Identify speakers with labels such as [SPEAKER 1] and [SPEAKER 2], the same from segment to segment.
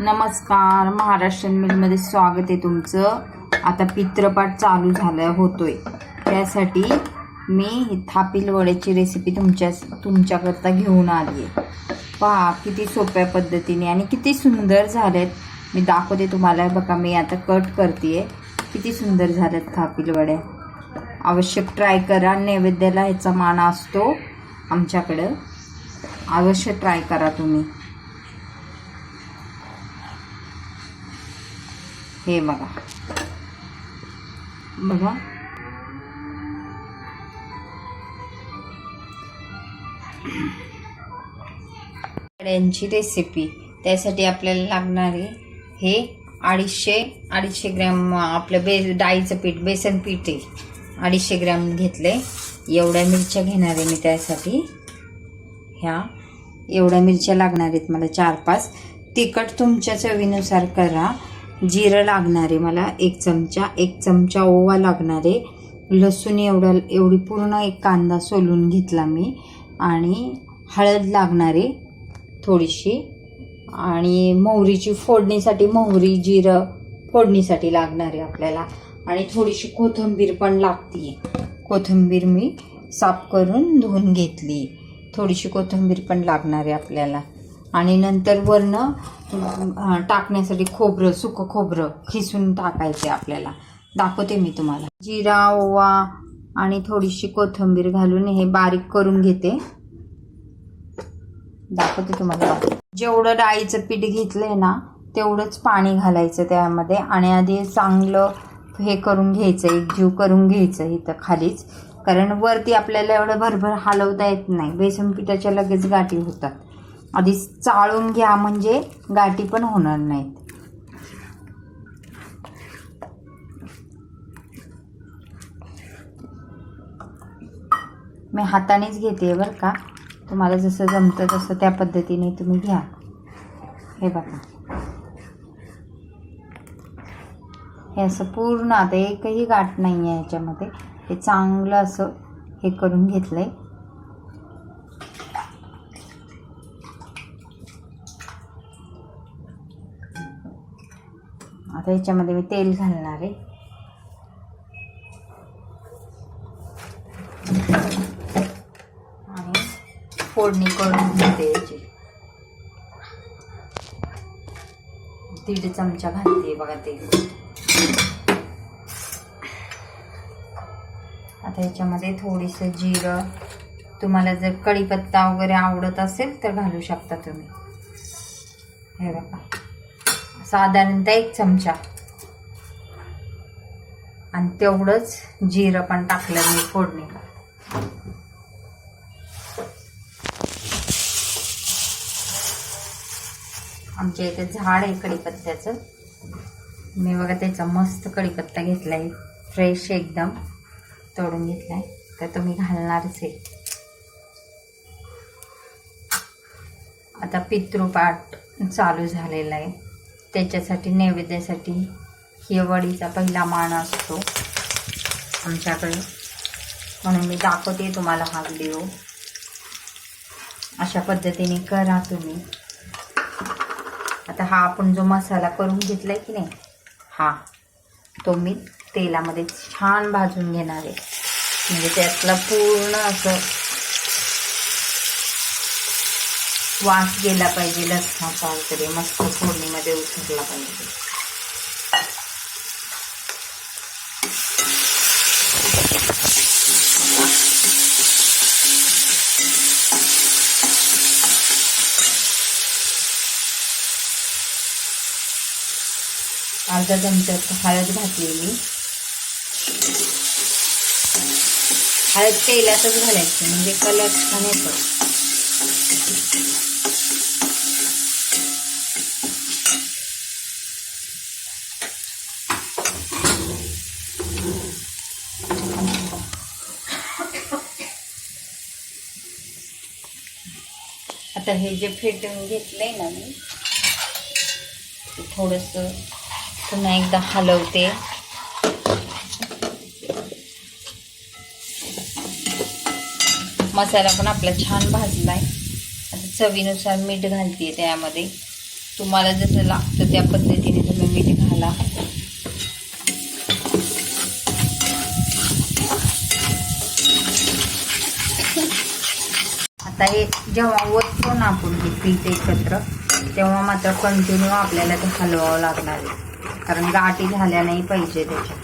[SPEAKER 1] नमस्कार महाराष्ट्र मिलमध्ये स्वागत आहे तुमचं. आता पित्रपाठ चालू झाला होतोय. त्यासाठी मी ही थापील वड्याची रेसिपी तुमच्या तुमच्याकरता घेऊन आली आहे. पहा किती सोप्या पद्धतीने आणि किती सुंदर झालेत. मी दाखवते तुम्हाला बघा मी आता कट करते किती सुंदर झाल्यात थापील वड्या. आवश्यक ट्राय करा. नैवेद्याला ह्याचा मान असतो आमच्याकडं. अवश्य ट्राय करा तुम्ही. हे बघा. बघा. वड्यांची रेसिपी त्यासाठी आपल्याला लागणारे हे अडीचशे अडीचशे ग्रॅम आपलं बे डाळीचं पीठ बेसन पीठ आहे. अडीचशे ग्रॅम घेतले. एवढ्या मिरच्या घेणार आहे मी त्यासाठी. ह्या एवढ्या मिरच्या लागणार आहेत मला चार पाच तिखट तुमच्या चवीनुसार करा. जिरं लागणार आहे मला एक चमचा एक चमचा ओवा लागणार. आहे लसूण एवढा एवढी पूर्ण एक कांदा सोलून घेतला मी. आणि हळद लागणार आहे थोडीशी. आणि मोहरीची फोडणीसाठी मोहरी जिरं फोडणीसाठी लागणार आहे आपल्याला. आणि थोडीशी कोथिंबीर पण लागते कोथिंबीर मी साफ करून धुवून घेतली. थोडीशी कोथिंबीर पण लागणार आहे आपल्याला. आणि नंतर वरनं टाकण्यासाठी खोबरं सुकं खोबरं खिसून टाकायचं आपल्याला. दाखवते मी तुम्हाला. जिरा ओवा आणि थोडीशी कोथिंबीर घालून हे बारीक करून घेते. दाखवते तुम्हाला. जेवढं डाळीचं पीठ घेतलंय ना तेवढंच पाणी घालायचं त्यामध्ये आणि आधी चांगलं हे करून घ्यायचं एकजीव करून घ्यायचं इथं खालीच. कारण वरती आपल्याला एवढं भरभर हलवता येत नाही. बेसन पिठाच्या लगेच गाठी होतात. आधी चाळून घ्या म्हणजे गाठी पण होणार नाहीत. मी हातानेच घेते बरं का. तुम्हाला जसं जमतं तसं त्या पद्धतीने तुम्ही घ्या. हे बघा. हे असं पूर्ण आता एकही गाठ नाही आहे याच्यामध्ये. हे चांगलं असं हे करून घेतलं आहे आता याच्यामध्ये मी तेल घालणार आहे. आणि फोडणी करून घेते याची. दीड चमचा घालते बघा तेल. आता ह्याच्यामध्ये थोडीसं जिरं. तुम्हाला जर कढीपत्ता वगैरे आवडत असेल तर घालू शकता तुम्ही. हे बघा. साधारणतः एक चमचा. आणि तेवढंच जिरं पण टाकलं मी फोडणीला आमच्या इथे झाड आहे कढीपत्त्याचं. मी बघा त्याचा मस्त कढीपत्ता घेतला आहे फ्रेश एकदम. तोडून घेतलाय. तर तुम्ही घालणारच आहे. आता पितृपाठ चालू झालेला आहे. त्याच्यासाठी नैवेद्यासाठी ही वडीचा पहिला मान असतो आमच्याकडे. म्हणून मी दाखवते तुम्हाला हा व्हिडिओ. अशा पद्धतीने करा तुम्ही. आता हा आपण जो मसाला करून घेतलाय की नाही हा तो मी तेलामध्ये छान भाजून घेणार आहे. म्हणजे त्यातला पूर्ण असं वास गेला पाहिजे लसणाचा वगैरे मस्त फोडणीमध्ये उतरला पाहिजे. अर्धा चमचा हळद घातलेली. हळद तेलातच घालायची म्हणजे कलर छान येतो. आता हे जे फेटून घेतलंय ना मी थोडंसं पुन्हा एकदा हलवते. मसाला पण आपला छान भाजलाय. आता चवीनुसार मीठ घालते त्यामध्ये. तुम्हाला जसं लागतं त्या पद्धतीने तुम्ही मीठ घाला आता हे जेव्हा ओततो ना आपण हे पीठ एकत्र तेव्हा मात्र कंटिन्यू आपल्याला ते हलवावं लागणार आहे. कारण गाठी झाल्या नाही पाहिजे त्याच्या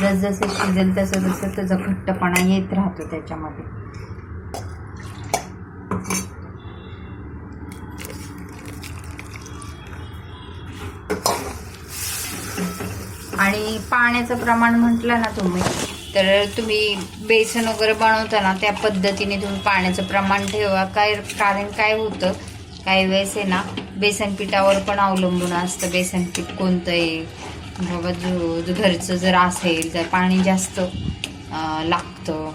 [SPEAKER 1] जसजसे शिजेल तसं तसं त्याचा घट्टपणा येत राहतो त्याच्यामध्ये. आणि पाण्याचं प्रमाण म्हटलं ना तुम्ही तर तुम्ही बेसन वगैरे बनवताना त्या पद्धतीने तुम्ही पाण्याचं प्रमाण ठेवा. काय कारण काय होतं काही वेळेस आहे ना बेसन पिठावर पण अवलंबून असतं. बेसन पीठ कोणतं आहे बाबा जो घरचं जर असेल तर पाणी जास्त लागतं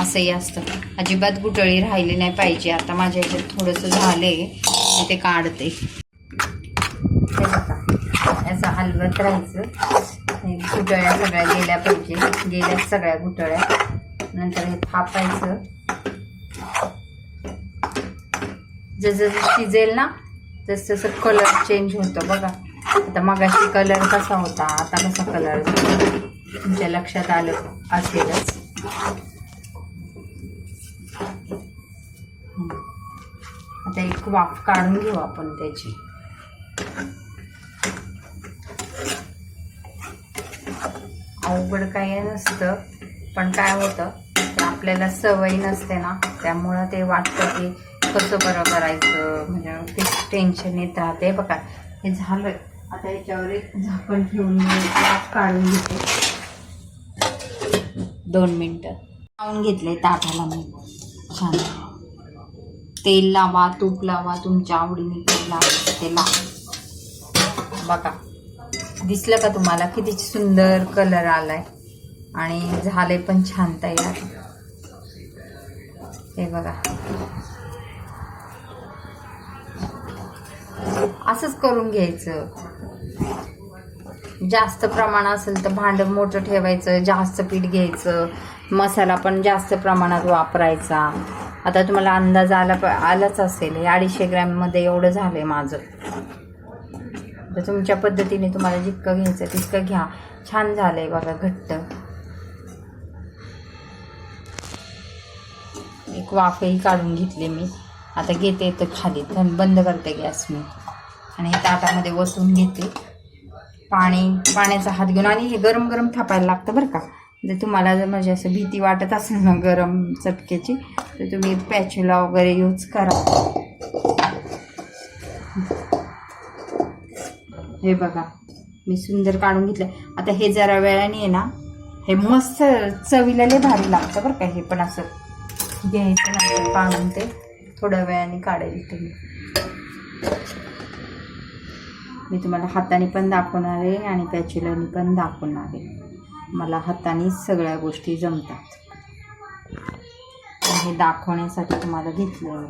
[SPEAKER 1] असंही असतं. अजिबात गुटळी राहिली नाही पाहिजे. आता माझ्या ह्याच्यात थोडंसं झालंय. मी ते काढते. याचा असं हलवत राहायचं. हे घुटळ्या सगळ्या गेल्या पाहिजे. गेल्या सगळ्या घुटळ्या नंतर हे थापायचं. जसं शिजेल ना तस तसं कलर चेंज होतो बघा. आता मगाशी कलर कसा होता आता कसा कलर तुमच्या लक्षात आलं असेलच. आता एक वाफ काढून घेऊ आपण त्याची. अवघड काही नसतं पण काय होतं आपल्याला सवय नसते ना त्यामुळं ते वाटतं की कसं बरं करायचं म्हणजे ते टेन्शन येत राहते. बघा हे झालं आता याच्यावर एक झाकण ठेवून मी काढून घेते. दोन मिनटं. लावून घेतले ताटाला मी. छान. तेल लावा तूप लावा तुमच्या आवडीने तेल लावा ते लावा. बघा. दिसलं का तुम्हाला? किती सुंदर कलर आलाय. आणि झाले पण छान तयार. हे बघा. असंच करून घ्यायचं. जास्त प्रमाण असेल तर भांड मोठं ठेवायचं जास्त पीठ घ्यायचं मसाला पण जास्त प्रमाणात वापरायचा. आता तुम्हाला अंदाज आला आलाच असेल. हे अडीचशे ग्रॅममध्ये एवढं झालंय माझं. तर तुमच्या पद्धतीने तुम्हाला जितकं घ्यायचं तितकं घ्या. छान झालंय बघा घट्ट. एक वाफही काढून घेतली मी. आता घेते तर खाली. थंड बंद करते गॅस मी. आणि हे ताटामध्ये वसून घेते. पाणी पाण्याचा हात घेऊन. आणि हे गरम गरम थापायला लागतं बरं का. जर तुम्हाला जर म्हणजे असं भीती वाटत असेल ना गरम चटक्याची तर तुम्ही पॅच्युला वगैरे यूज करा. हे बघा मी सुंदर काढून घेतलं आता हे जरा वेळाने आहे ना. हे मस्त चवीला लय भारी लागतं बरं का हे पण असं घ्यायचं नाही काढून ते थोड्या वेळाने काढेल ते मी. तुम्हाला हाताने पण दाखवणार आहे आणि पॅचुलाने पण दाखवणार आहे. मला हाताने सगळ्या गोष्टी जमतात. हे दाखवण्यासाठी तुम्हाला घेतलं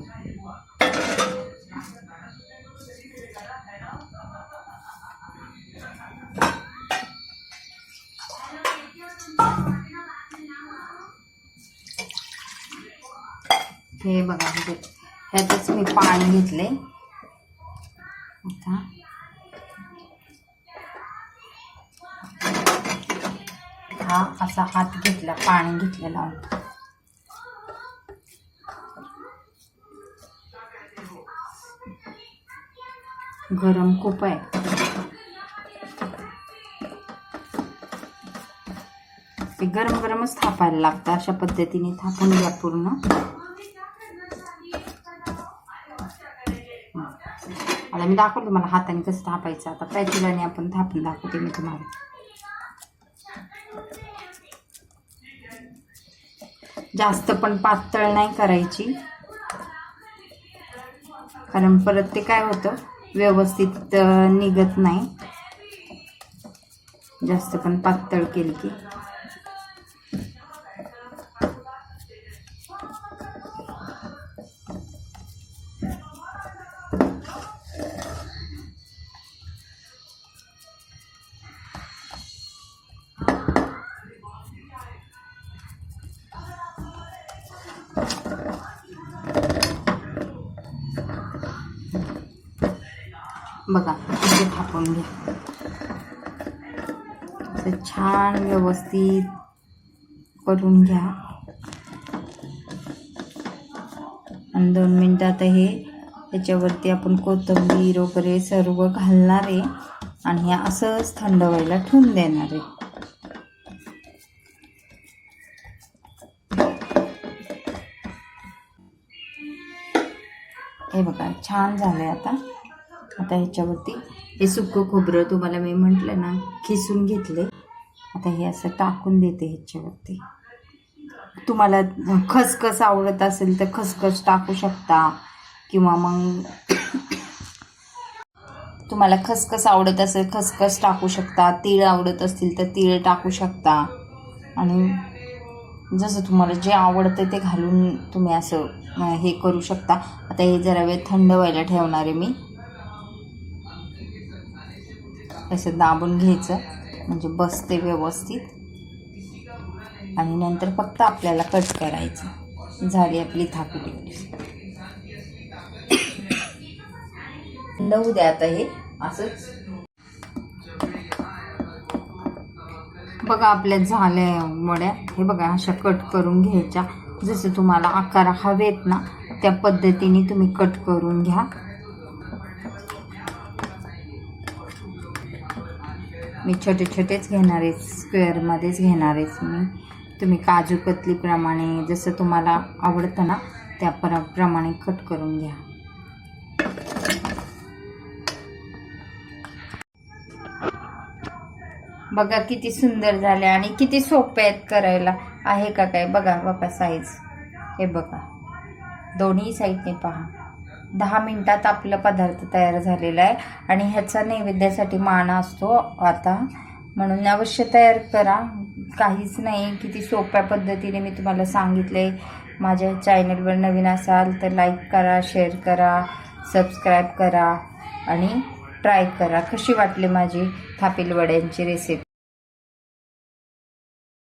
[SPEAKER 1] हे बघा म्हणजे ह्यातच मी पाणी घेतले. आता हा असा हात घेतला पाणी घेतलेला गरम खूप आहे. ते गरम गरमच थापायला लागतं अशा पद्धतीने थापून घ्या पूर्ण. आता मी दाखवलं तुम्हाला हाताने कसं थापायचं. आता पॅकिलाने आपण थापून दाखवते मी तुम्हाला. जास्त पण पातळ नाही करायची. कारण परत ते काय होतं? व्यवस्थित निघत नाही. जास्त पण पातळ केली की. बघा इथे थापून घ्या. असं छान व्यवस्थित करून घ्या. आणि दोन मिनटात हे त्याच्यावरती आपण कोथिंबीर वगैरे सर्व घालणार आहे. आणि हे असंच थंड व्हायला ठेवून देणार आहे. हे बघा छान झालंय आता. आता ह्याच्यावरती. हे सुकं खोबरं तुम्हाला मी म्हटलं ना खिसून घेतले आता हे असं टाकून देते ह्याच्यावरती. तुम्हाला खसखस आवडत असेल तर खसखस टाकू शकता. किंवा मग तुम्हाला खसखस आवडत असेल खसखस टाकू शकता. तीळ आवडत असतील तर तीळ टाकू शकता. आणि जसं तुम्हाला जे आवडतं ते घालून तुम्ही असं हे करू शकता. आता हे जरा वेळ थंड व्हायला ठेवणार आहे मी. असं दाबून घ्यायचं. म्हणजे बसते व्यवस्थित. आणि नंतर फक्त आपल्याला कट करायचं. झाली आपली थापी लवू द्या आता हे. असंच. बघा आपल्या झाल्या वड्या. हे बघा अशा कट करून घ्यायच्या. जसं तुम्हाला आकार हवेत ना त्या पद्धतीने तुम्ही कट करून घ्या. मी छोटे छोटेच घेणार आहे स्क्वेअरमध्येच घेणार आहेच मी. तुम्ही काजू कतलीप्रमाणे जसं तुम्हाला आवडतं ना त्या प्र प्रमाणे कट करून घ्या. बघा किती सुंदर झाले आणि किती सोपे आहेत करायला. आहे का काय? बघा बघा साईज हे बघा. दोन्ही साईडने पहा. दहा मिनटात आपला पदार्थ तयार झालेला आहे. आणि ह्याचा नैवेद्यासाठी माना असतो आता. म्हणून अवश्य तयार करा. काहीच नाही किती सोप्या पद्धतीने मी तुम्हाला सांगितले माझ्या चॅनलवर नवीन असाल तर लाईक करा शेअर करा सबस्क्राईब करा आणि ट्राय करा. कशी वाटली माझी थापील वड्यांची रेसिपी